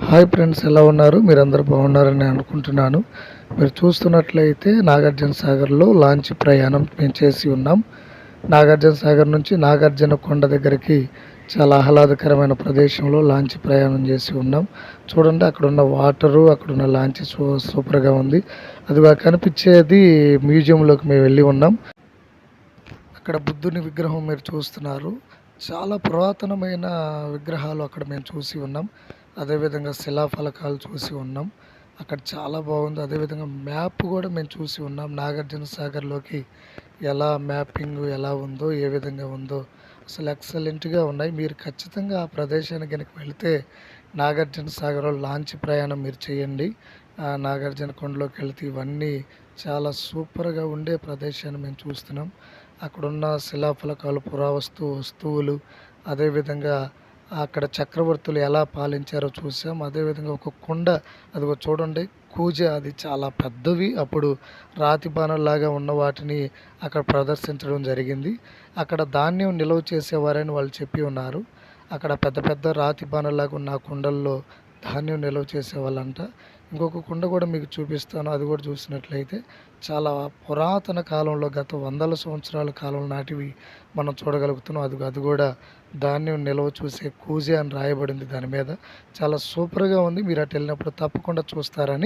Hi friends ఎలా ఉన్నారు? మీరందరూ బాగున్నారని అనుకుంటున్నాను. మీరు చూస్తున్నట్లయితే నాగార్జున సాగర్లో లాంచ్ ప్రయాణం మేము చేసి ఉన్నాం. నాగార్జున సాగర్ నుంచి నాగార్జున కొండ దగ్గరికి చాలా ఆహ్లాదకరమైన ప్రదేశంలో లాంచ్ ప్రయాణం చేసి ఉన్నాం. చూడండి అక్కడ ఉన్న వాటరు అక్కడ ఉన్న లాంచ్ సూ సూపర్గా ఉంది. అదిగా కనిపించేది మ్యూజియంలోకి మేము వెళ్ళి ఉన్నాం. అక్కడ బుద్ధుని విగ్రహం మీరు చూస్తున్నారు. చాలా పురాతనమైన విగ్రహాలు అక్కడ మేము చూసి ఉన్నాం. అదేవిధంగా శిలాఫలకాలు చూసి ఉన్నాం. అక్కడ చాలా బాగుంది. అదేవిధంగా మ్యాప్ కూడా మేము చూసి ఉన్నాం. నాగార్జున సాగర్లోకి ఎలా మ్యాపింగ్ ఎలా ఉందో ఏ విధంగా ఉందో అసలు ఎక్సలెంట్గా ఉన్నాయి. మీరు ఖచ్చితంగా ఆ ప్రదేశానికి కనుక వెళితే నాగార్జున సాగర్లో లాంచ్ ప్రయాణం మీరు చేయండి. ఆ నాగార్జున కొండలోకి వెళితే ఇవన్నీ చాలా సూపర్గా ఉండే ప్రదేశాన్ని మేము చూస్తున్నాం. అక్కడున్న శిలాఫలకాలు పురావస్తు వస్తువులు అదేవిధంగా అక్కడ చక్రవర్తులు ఎలా పాలించారో చూసాం. అదేవిధంగా ఒక కుండ అదిగో చూడండి కూజ అది చాలా పెద్దవి. అప్పుడు రాతి బాణంలాగా ఉన్న వాటిని అక్కడ ప్రదర్శించడం జరిగింది. అక్కడ ధాన్యం నిల్వ చేసేవారని వాళ్ళు చెప్పి ఉన్నారు. అక్కడ పెద్ద పెద్ద రాతి బాణంలాగా ఉన్న కుండల్లో ధాన్యం నిల్వ చేసేవాళ్ళంట ఇంకొక కుండ కూడా మీకు చూపిస్తాను అది కూడా చూసినట్లయితే చాలా పురాతన కాలంలో గత వందల సంవత్సరాల కాలం నాటివి మనం చూడగలుగుతున్నాం. అది అది కూడా ధాన్యం నిల్వ చూసే కూజే అని రాయబడింది దాని మీద. చాలా సూపర్గా ఉంది మీరు అటు వెళ్ళినప్పుడు తప్పకుండా చూస్తారని